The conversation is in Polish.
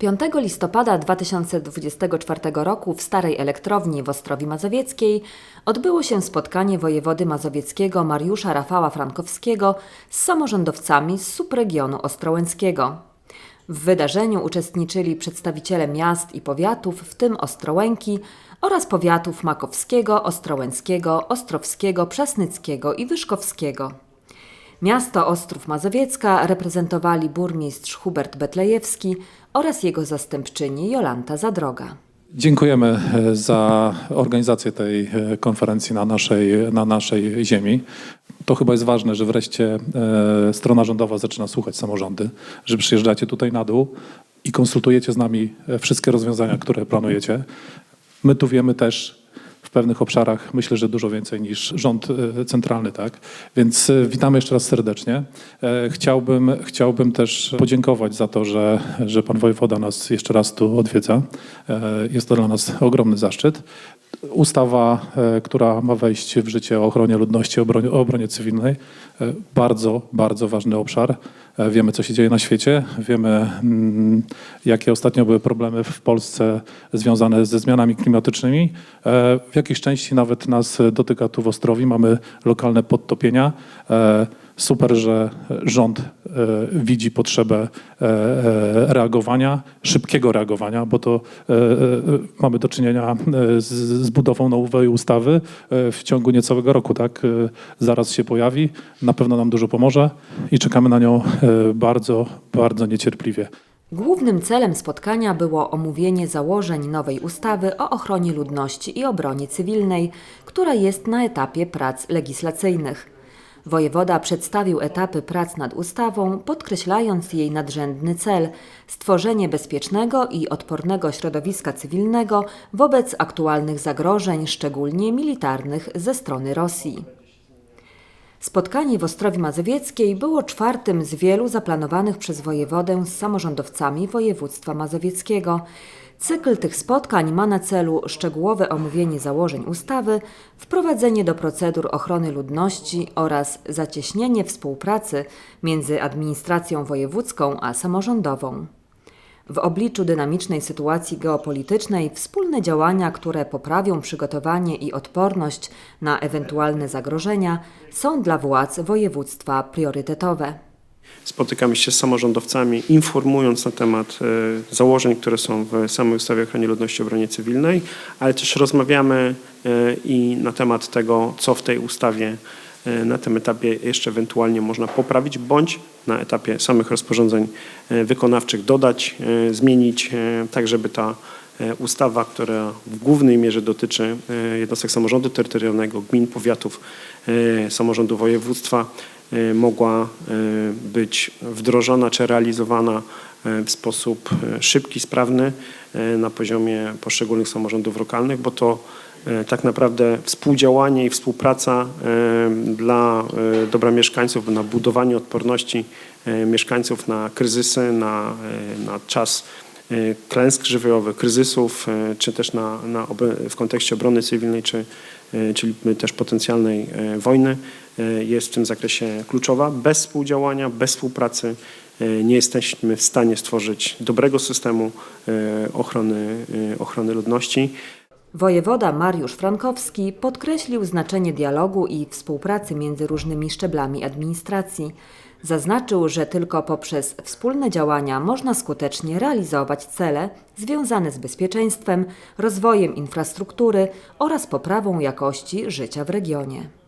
5 listopada 2024 roku w Starej Elektrowni w Ostrowi Mazowieckiej odbyło się spotkanie wojewody mazowieckiego Mariusza Rafała Frankowskiego z samorządowcami z subregionu ostrołęckiego. W wydarzeniu uczestniczyli przedstawiciele miast i powiatów, w tym Ostrołęki oraz powiatów makowskiego, ostrołęckiego, ostrowskiego, przasnyckiego i wyszkowskiego. Miasto Ostrów Mazowiecka reprezentowali burmistrz Hubert Betlejewski oraz jego zastępczyni Jolanta Zadroga. Dziękujemy e, za organizację tej e, konferencji na naszej, na naszej ziemi. To chyba jest ważne, że wreszcie e, strona rządowa zaczyna słuchać samorządy, że przyjeżdżacie tutaj na dół i konsultujecie z nami wszystkie rozwiązania, które planujecie. My tu wiemy też w pewnych obszarach, myślę, że dużo więcej niż rząd e, centralny, tak? Więc e, witamy jeszcze raz serdecznie. E, Chciałbym, chciałbym też podziękować za to, że, że pan wojewoda nas jeszcze raz tu odwiedza. Jest to dla nas ogromny zaszczyt. Ustawa, e, która ma wejść w życie o ochronie ludności, o obronie, o obronie cywilnej, e, bardzo, bardzo ważny obszar. E, Wiemy, co się dzieje na świecie, wiemy, mm, jakie ostatnio były problemy w Polsce związane ze zmianami klimatycznymi. W jakiejś części nawet nas dotyka tu w Ostrowi, mamy lokalne podtopienia. Super, że rząd widzi potrzebę e, e, reagowania, szybkiego reagowania, bo to e, e, mamy do czynienia e, z, budową nowej ustawy e, w ciągu niecałego roku, tak? E, Zaraz się pojawi, na pewno nam dużo pomoże i czekamy na nią e, bardzo, bardzo niecierpliwie. Głównym celem spotkania było omówienie założeń nowej ustawy o ochronie ludności i obronie cywilnej, która jest na etapie prac legislacyjnych. Wojewoda przedstawił etapy prac nad ustawą, podkreślając jej nadrzędny cel stworzenie bezpiecznego i odpornego środowiska cywilnego wobec aktualnych zagrożeń, szczególnie militarnych, ze strony Rosji. Spotkanie w Ostrowi Mazowieckiej było czwartym z wielu zaplanowanych przez wojewodę z samorządowcami województwa mazowieckiego. Cykl tych spotkań ma na celu szczegółowe omówienie założeń ustawy, wprowadzenie do procedur ochrony ludności oraz zacieśnienie współpracy między administracją wojewódzką a samorządową. W obliczu dynamicznej sytuacji geopolitycznej wspólne działania, które poprawią przygotowanie i odporność na ewentualne zagrożenia, są dla władz województwa priorytetowe. Spotykamy się z samorządowcami, informując na temat e, założeń, które są w samej ustawie o ochronie ludności i obronie cywilnej, ale też rozmawiamy e, i na temat tego, co w tej ustawie na tym etapie jeszcze ewentualnie można poprawić, bądź na etapie samych rozporządzeń e, wykonawczych dodać, e, zmienić, e, tak żeby ta e, ustawa, która w głównej mierze dotyczy e, jednostek samorządu terytorialnego, gmin, powiatów, e, samorządu województwa, e, mogła e, być wdrożona czy realizowana e, w sposób e, szybki, sprawny e, na poziomie poszczególnych samorządów lokalnych, bo to e, tak naprawdę współdziałanie i współpraca e, e, dobra mieszkańców, na budowanie odporności e, mieszkańców na kryzysy, na, e, na czas e, klęsk żywiołowych, kryzysów, czy też na, na w kontekście obrony cywilnej, czy, czyli też potencjalnej wojny, jest w tym zakresie kluczowa. Bez współdziałania, bez współpracy nie jesteśmy w stanie stworzyć dobrego systemu ochrony, ochrony ludności. Wojewoda Mariusz Frankowski podkreślił znaczenie dialogu i współpracy między różnymi szczeblami administracji. Zaznaczył, że tylko poprzez wspólne działania można skutecznie realizować cele związane z bezpieczeństwem, rozwojem infrastruktury oraz poprawą jakości życia w regionie.